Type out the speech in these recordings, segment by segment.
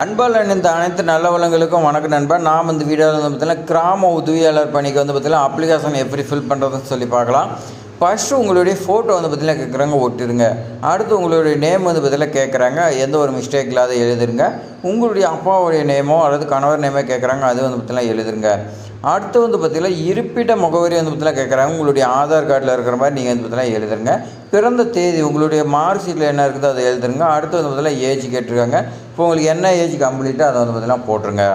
அன்பால் இந்த அனைத்து நல்ல வளங்களுக்கும் வணக்கம் நண்பன் நாம் இந்த வீடியோவில் வந்து பார்த்தீங்கன்னா கிராம உதவியாளர் பணிக்கு வந்து பார்த்தீங்கன்னா அப்ளிகேஷன் எப்படி ஃபில் பண்ணுறதுன்னு சொல்லி பார்க்கலாம். ஃபஸ்ட்டு உங்களுடைய ஃபோட்டோ வந்து பார்த்தீங்கன்னா கேட்குறாங்க ஒட்டிருங்க அடுத்து உங்களுடைய நேம் வந்து பார்த்தீங்கன்னா கேட்குறாங்க எந்த ஒரு மிஸ்டேக் இல்லாத எழுதுருங்க உங்களுடைய அப்பாவுடைய நேமோ அல்லது கணவர் நேமோ கேட்குறாங்க அது வந்து பார்த்தீங்கன்னா எழுதுருங்க அடுத்து வந்து பார்த்திங்கன்னா இருப்பிட முகவரி வந்து பார்த்திங்கன்னா கேட்குறாங்க உங்களுடைய ஆதார் கார்டில் இருக்கிற மாதிரி நீங்கள் வந்து பார்த்தீங்கன்னா எழுதுருங்க பிறந்த தேதி உங்களுடைய மார்க் ஷீட்டில் என்ன இருக்குதோ அதை எழுதுருங்க அடுத்து வந்து பார்த்தீங்கன்னா ஏஜ் கேட்டிருக்காங்க இப்போ உங்களுக்கு என்ன ஏஜ் கம்ப்ளீட்டாக அதை வந்து பார்த்திங்கன்னா போட்டுருங்க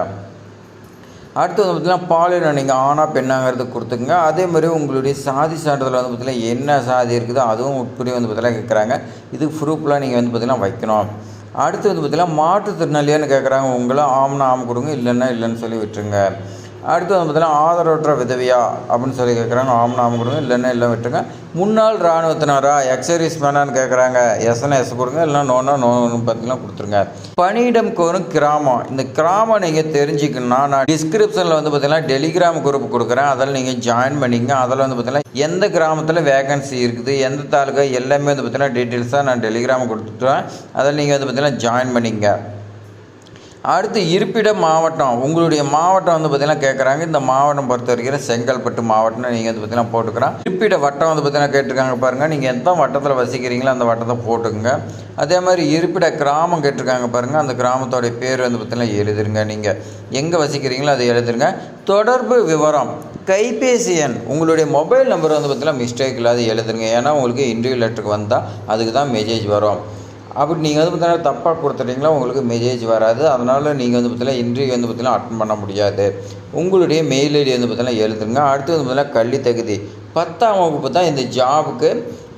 அடுத்து வந்து பார்த்தீங்கன்னா பாலினம் நீங்கள் ஆனா பெண்ணாங்கிறது கொடுத்துங்க அதே மாதிரி உங்களுடைய சாதி சான்றிதழ் வந்து பார்த்திங்கன்னா என்ன சாதி இருக்குதோ அதுவும் உட்படி வந்து பார்த்திங்கன்னா கேட்குறாங்க இது ப்ரூஃப்லாம் நீங்கள் வந்து பார்த்திங்கன்னா வைக்கணும் அடுத்து வந்து பார்த்திங்கன்னா மாற்றுத்திறனாளியான்னு கேட்குறாங்க உங்களை ஆம்னா ஆம் கொடுங்க இல்லைன்னா இல்லைன்னு சொல்லி விட்டுருங்க அடுத்து வந்து பார்த்தீங்கன்னா ஆதரவற்ற விதவியா அப்படின்னு சொல்லி கேட்குறாங்க. ஆம் நாம கொடுங்க. இல்லைன்னா இல்லை விட்டுருங்க. முன்னாள் இராணுவத்தினரா எக்ஸர்வீஸ் மேனான்னு கேட்குறாங்க. எஸ்னா எஸ் கொடுங்க. இல்லைனா நோனா நோன்னு பார்த்தீங்கன்னா கொடுத்துருங்க. பணியிடம் கோரும் கிராமம். இந்த கிராமம் நீங்கள் தெரிஞ்சுக்கணும்னா நான் டிஸ்கிரிப்ஷனில் வந்து பார்த்தீங்கன்னா டெலிகிராம் குரூப் கொடுக்குறேன். அதில் நீங்கள் ஜாயின் பண்ணிங்க அதில் வந்து பார்த்தீங்கன்னா எந்த கிராமத்தில் வேகன்சி இருக்குது எந்த தாலுக்கா எல்லாமே வந்து பார்த்தீங்கன்னா டீட்டெயில்ஸாக நான் டெலிகிராம் கொடுத்துட்டேன். அதில் நீங்கள் வந்து பார்த்தீங்கன்னா ஜாயின் பண்ணிங்க அடுத்து இருப்பிட மாவட்டம். உங்களுடைய மாவட்டம் வந்து பார்த்தீங்கன்னா கேட்குறாங்க இந்த மாவட்டம் பொறுத்த வரைக்கும் செங்கல்பட்டு மாவட்டம்னு நீங்கள் வந்து பார்த்தீங்கன்னா போட்டுக்கிறோம் இருப்பிட வட்டம் வந்து பார்த்தீங்கன்னா கேட்டிருக்காங்க பாருங்கள் நீங்கள் எந்த வட்டத்தில் வசிக்கிறீங்களோ அந்த வட்டத்தை போட்டுக்கோங்க. அதே மாதிரி இருப்பிட கிராமம் கேட்டிருக்காங்க பாருங்கள் அந்த கிராமத்தோடைய பேர் வந்து பார்த்தீங்கன்னா எழுதுருங்க நீங்கள் எங்கே வசிக்கிறீங்களோ அதை எழுதுருங்க. தொடர்பு விவரம். கைபேசி எண். உங்களுடைய மொபைல் நம்பர் வந்து பார்த்தீங்கன்னா மிஸ்டேக் இல்லாத எழுதுருங்க. ஏன்னா உங்களுக்கு இன்டர்வியூ லெட்டருக்கு வந்தால் அதுக்கு தான் மெசேஜ் வரும். அப்படி நீங்கள் வந்து பார்த்தீங்கன்னா தப்பாக கொடுத்துட்டீங்களா உங்களுக்கு மெசேஜ் வராது. அதனால் நீங்கள் வந்து பார்த்தீங்கன்னா இன்டர்வியூ வந்து பார்த்தீங்கன்னா அட்டன் பண்ண முடியாது. உங்களுடைய மெயில் ஐடி வந்து பார்த்தீங்கன்னா எழுதுங்க அடுத்து வந்து பார்த்தீங்கன்னா கல்வி தகுதி. பத்தாம் வகுப்பு தான் இந்த ஜாபுக்கு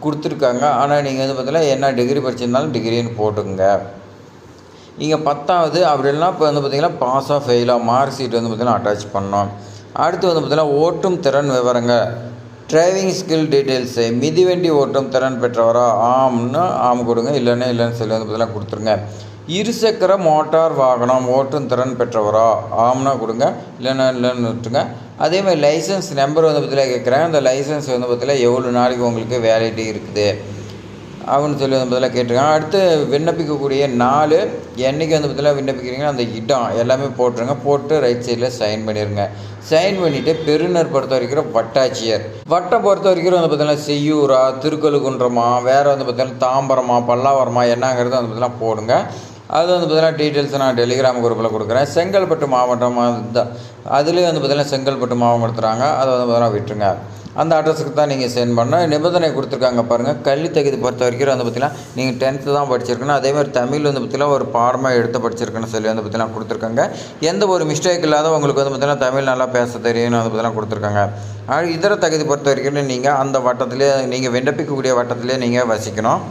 கொடுத்துருக்காங்க. ஆனால் நீங்கள் வந்து பார்த்தீங்கன்னா என்ன டிகிரி படிச்சிருந்தாலும் டிகிரின்னு போட்டுக்கோங்க. நீங்கள் பத்தாவது அப்படி இப்போ வந்து பார்த்தீங்கன்னா பாஸாக ஃபெயிலாக மார்க் ஷீட் வந்து பார்த்தீங்கன்னா அட்டாச் பண்ணோம் அடுத்து வந்து பார்த்தீங்கன்னா ஓட்டும் திறன் விவரங்க. டிரைவிங் ஸ்கில் டீட்டெயில்ஸு மிதிவண்டி ஓட்டும் திறன் பெற்றவரா? ஆம்னு ஆம் கொடுங்க இல்லைன்னா இல்லைன்னு சொல்லி வந்து பதிலாக கொடுத்துருங்க. இருசக்கர மோட்டார் வாகனம் ஓட்டும் திறன் பெற்றவரா? ஆம்னா கொடுங்க இல்லைன்னா இல்லைன்னு விட்டுருங்க. அதே மாதிரி லைசன்ஸ் நம்பர் வந்து பார்த்தீங்கன்னா கேட்குறேன். அந்த லைசன்ஸ் வந்து பார்த்தீங்கன்னா எவ்வளோ நாளைக்கு உங்களுக்கு வேலிட்டி இருக்குது? அப்படின்னு சொல்லி வந்து பதிலாக கேட்டிருக்காங்க. அடுத்து விண்ணப்பிக்கக்கூடிய நாலு என்றைக்கு வந்து பதிலாக விண்ணப்பிக்கிறீங்களோ அந்த இடம் எல்லாமே போட்டுருங்க. போட்டு ரைட் சைடில் சைன் பண்ணிடுங்க சைன் பண்ணிவிட்டு பெருநர் பொறுத்த வரைக்கும் வட்டாட்சியர். வட்டம் பொறுத்த வரைக்கும் வந்து பார்த்தீங்கன்னா செய்யூரா திருக்கழுகுன்றமா வேறு வந்து பார்த்தீங்கன்னா தாம்பரமா பல்லாவரமா என்னங்கிறது வந்து பார்த்தீங்கன்னா போடுங்க. அது வந்து பார்த்தீங்கன்னா டீட்டெயில்ஸ் நான் டெலிகிராம் குரூப்பில் கொடுக்குறேன். செங்கல்பட்டு மாவட்டம் தான் அதுலேயும் வந்து பார்த்தீங்கன்னா செங்கல்பட்டு மாவட்டம் கொடுத்துறாங்க. அதை வந்து பார்த்தீங்கன்னா விட்டுருங்க. அந்த அட்ரஸுக்கு தான் நீங்கள் சென்ட் பண்ணால் நிபந்தனை கொடுத்துருக்காங்க பாருங்கள் கல்வி தகுதி பொறுத்த வரைக்கும் வந்து பார்த்தீங்கன்னா நீங்கள் டென்த்து தான் படிச்சிருக்கணும். அதே மாதிரி தமிழ் வந்து பார்த்தீங்கன்னா ஒரு பாடமாக எடுத்து படிச்சிருக்கணும்னு சொல்லி வந்து பார்த்தீங்கன்னா கொடுத்துருக்காங்க. எந்த ஒரு மிஸ்டேக் இல்லாத உங்களுக்கு வந்து பார்த்தீங்கன்னா தமிழ் நல்லா பேச தெரியும்னு வந்து பார்த்தீங்கன்னா கொடுத்துருக்காங்க. ஆனால் இதர தகுதி பொறுத்த வரைக்கும் நீங்கள் அந்த வட்டத்திலே நீங்கள் விண்ணப்பிக்கக்கூடிய வட்டத்திலே நீங்கள் வசிக்கணும்.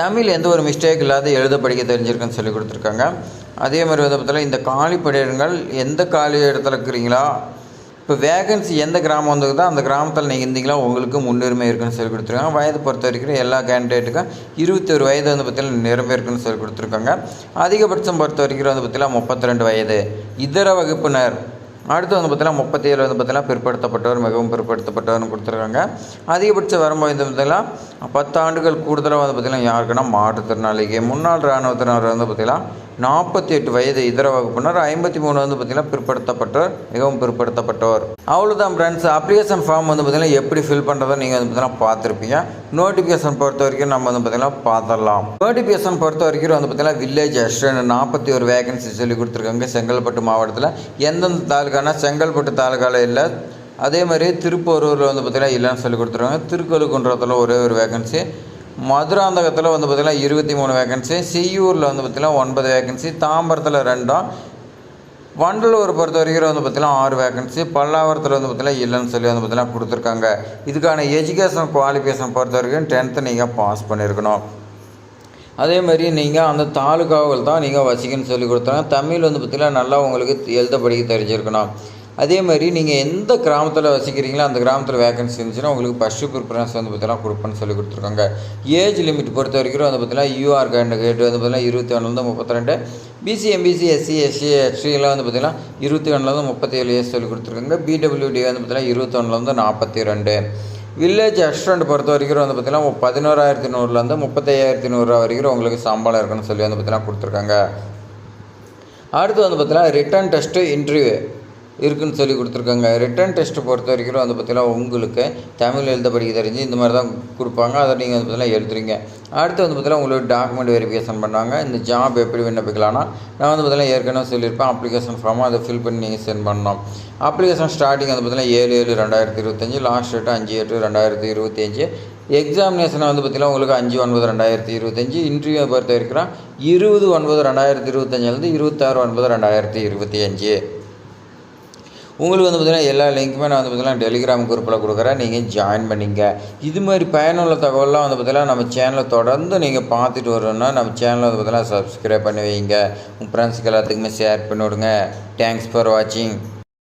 தமிழ் எந்த ஒரு மிஸ்டேக் இல்லாத எழுத படிக்க தெரிஞ்சிருக்குன்னு சொல்லி கொடுத்துருக்காங்க. அதே மாதிரி வந்து பார்த்தீங்கன்னா இந்த காலி பணியிடங்கள் எந்த காலி இடத்துல இருக்கிறீங்களா? இப்போ வேகன்சி எந்த கிராமம் வந்துக்குதோ அந்த கிராமத்தில் நீங்கள் இருந்தீங்களா உங்களுக்கு முன்னுரிமை இருக்குன்னு சொல்லி கொடுத்துருக்காங்க. வயது பொறுத்த வரைக்கும் எல்லா கேண்டிடேட்டுக்கும் இருபத்தொரு வயது வந்து பார்த்தீங்கன்னா நிரம்ப இருக்குன்னு சொல்லி கொடுத்துருக்காங்க. அதிகபட்சம் பொறுத்த வரைக்கும் வந்து பார்த்தீங்கன்னா முப்பத்தி ரெண்டு வயது. இதர வகுப்பினர் அடுத்து வந்து பார்த்தீங்கன்னா முப்பத்தி ஏழு வந்து பார்த்தீங்கன்னா பிற்படுத்தப்பட்டவர் மிகவும் பிற்படுத்தப்பட்டவர்னு கொடுத்துருக்காங்க. அதிகபட்ச வரம்பு வந்து பார்த்தீங்கன்னா பத்து ஆண்டுகள் கூடுதலாக வந்து பார்த்தீங்கன்னா யாருக்குன்னா மாற்றுத்திறனாளிக்கு. முன்னாள் இராணுவத்தினர் வந்து பார்த்தீங்கன்னா நாற்பத்தி எட்டு வயது இதர வகுப்பினர் ஐம்பத்தி மூணு வந்து பார்த்தீங்கன்னா பிற்படுத்தப்பட்டவர் மிகவும் பிற்படுத்தப்பட்டவர் அவ்வளோதான் ஃப்ரெண்ட்ஸ் அப்ளிகேஷன் ஃபார்ம் வந்து பார்த்திங்கன்னா எப்படி ஃபில் பண்ணுறதை நீங்கள் வந்து பார்த்தீங்கன்னா பார்த்துருப்பீங்க. நோட்டிஃபிகேஷன் பொறுத்த வரைக்கும் நம்ம வந்து பார்த்திங்கன்னா பார்த்துடலாம். நோட்டிஃபிகேஷன் பொறுத்த வரைக்கும் வந்து பார்த்தீங்கன்னா வில்லேஜ் அசிஸ்டன்ட் நாற்பத்தி ஒரு வேகன்சி சொல்லி கொடுத்துருக்காங்க. செங்கல்பட்டு மாவட்டத்தில். எந்தெந்த தாலுக்கானா செங்கல்பட்டு தாலுக்காவில் இல்லை அதே மாதிரி திருப்பரூரில் வந்து பார்த்திங்கன்னா இல்லைன்னு சொல்லி கொடுத்துருவாங்க திருக்கழுக்குன்றத்தில் ஒரே ஒரு வேகன்சி மதுராந்தகத்தில் வந்து பார்த்திங்கன்னா இருபத்தி மூணு வேகன்சி செய்யூரில் வந்து பார்த்திங்கன்னா ஒன்பது வேகன்சி தாம்பரத்தில் ரெண்டும் வண்டலூர் பொறுத்த வரைக்கும் வந்து பார்த்திங்கன்னா ஆறு வேகன்சி பல்லாவரத்தில் வந்து பார்த்திங்கன்னா இல்லைன்னு சொல்லி வந்து பார்த்திங்கன்னா கொடுத்துருக்காங்க. இதுக்கான எஜுகேஷன் குவாலிஃபிகேஷன் பொறுத்த வரைக்கும் டென்த்து நீங்கள் பாஸ் பண்ணியிருக்கணும் அதே மாதிரி நீங்கள் அந்த தாலுகாவில் தான் நீங்கள் வசிக்கன்னு சொல்லி கொடுத்தாங்க தமிழ் வந்து பார்த்திங்கன்னா நல்லா உங்களுக்கு எழுத படிக்க தெரிஞ்சிருக்கணும். அதே மாதிரி நீங்கள் எந்த கிராமத்தில் வசிக்கிறீங்களோ அந்த கிராமத்தில் வேகன்சி இருந்துச்சுன்னா உங்களுக்கு ஃபஸ்ட்டு ப்ரிஃபரன்ஸ் வந்து பார்த்தீங்கன்னா கொடுப்பேன்னு சொல்லி கொடுத்துருக்காங்க. ஏஜ் லிமிட் பொறுத்த வரைக்கும் வந்து பார்த்தீங்கன்னா யூஆர் கேண்டிடேட் வந்து பார்த்தீங்கன்னா இருபத்தி ஒன்றுலேருந்து முப்பத்தி ரெண்டு பிசி எம்பிசி எஸ்சி எஸ்சி எஸ்டிலாம் வந்து பார்த்தீங்கன்னா இருபத்தி ஒன்றுலேருந்து முப்பத்தி ஏழு சொல்லி கொடுத்துருக்காங்க. பிடபிள்யூடி வந்து பார்த்தீங்கன்னா இருபத்தொன்னுலேருந்து நாற்பத்தி ரெண்டு. வில்லேஜ் ரெஸ்டாரண்ட் பொறுத்த வரைக்கும் வந்து பார்த்தீங்கன்னா பதினோராயிரத்தி நூறுலேருந்து முப்பத்தையாயிரத்தி நூறுரூவா வரைக்கும் உங்களுக்கு சம்பளம் இருக்குன்னு சொல்லி வந்து பார்த்தீங்கன்னா கொடுத்துருக்காங்க. அடுத்து வந்து பார்த்தீங்கன்னா ரிட்டன் டெஸ்ட்டு இன்டர்வியூ இருக்குன்னு சொல்லி கொடுத்துருக்காங்க. ரிட்டன் டெஸ்ட்டு பொறுத்த வரைக்கும் வந்து பார்த்திங்கன்னா உங்களுக்கு தமிழ் எழுத படிக்க தெரிஞ்சு இந்த மாதிரி தான் கொடுப்பாங்க. அதை நீங்கள் வந்து பார்த்தீங்கன்னா எழுதுறீங்க. அடுத்து வந்து பார்த்தீங்கன்னா உங்களுக்கு டாக்குமெண்ட் வெரிஃபிகேஷன் பண்ணுவாங்க. இந்த ஜாப் எப்படி விண்ணப்பிக்கலாம்னா நான் வந்து பார்த்தீங்கன்னா ஏற்கனவே சொல்லியிருப்பேன். அப்ளிகேஷன் ஃபார்மாக அதை ஃபில் பண்ணி நீங்கள் சென்ட் பண்ணணும். அப்ளிகேஷன் ஸ்டார்டிங் வந்து பார்த்தீங்கன்னா ஏழு ஏழு ரெண்டாயிரத்தி இருபத்தஞ்சி. லாஸ்ட் டேட்டு அஞ்சு எட்டு ரெண்டாயிரத்தி இருபத்தி அஞ்சு எக்ஸாமினேஷன் வந்து பார்த்திங்கன்னா உங்களுக்கு அஞ்சு ஒன்பது ரெண்டாயிரத்தி இருபத்தஞ்சி. இன்டர்வியூ பொறுத்த வரைக்கும் இருபது ஒன்பது ரெண்டாயிரத்தி இருபத்தஞ்சிலேருந்து இருபத்தாறு ஒன்பது ரெண்டாயிரத்தி இருபத்தி அஞ்சு உங்களுக்கு வந்து பார்த்திங்கன்னா எல்லா லிங்க்குமே நான் வந்து பார்த்திங்கன்னா டெலிகிராம் குரூப்பில் கொடுக்குறேன். நீங்கள் ஜாயின் பண்ணிங்க. இது மாதிரி பயனுள்ள தகவல்லாம் வந்து பார்த்திங்கன்னா நம்ம சேனலை தொடர்ந்து நீங்கள் பார்த்துட்டு வரணும்னா நம்ம சேனலை வந்து பார்த்திங்கன்னா சப்ஸ்கிரைப் பண்ணி வைங்க. உங்கள் ஃப்ரெண்ட்ஸுக்கு எல்லாத்துக்குமே ஷேர் பண்ணி விடுங்க தேங்க்ஸ் ஃபார் வாட்சிங்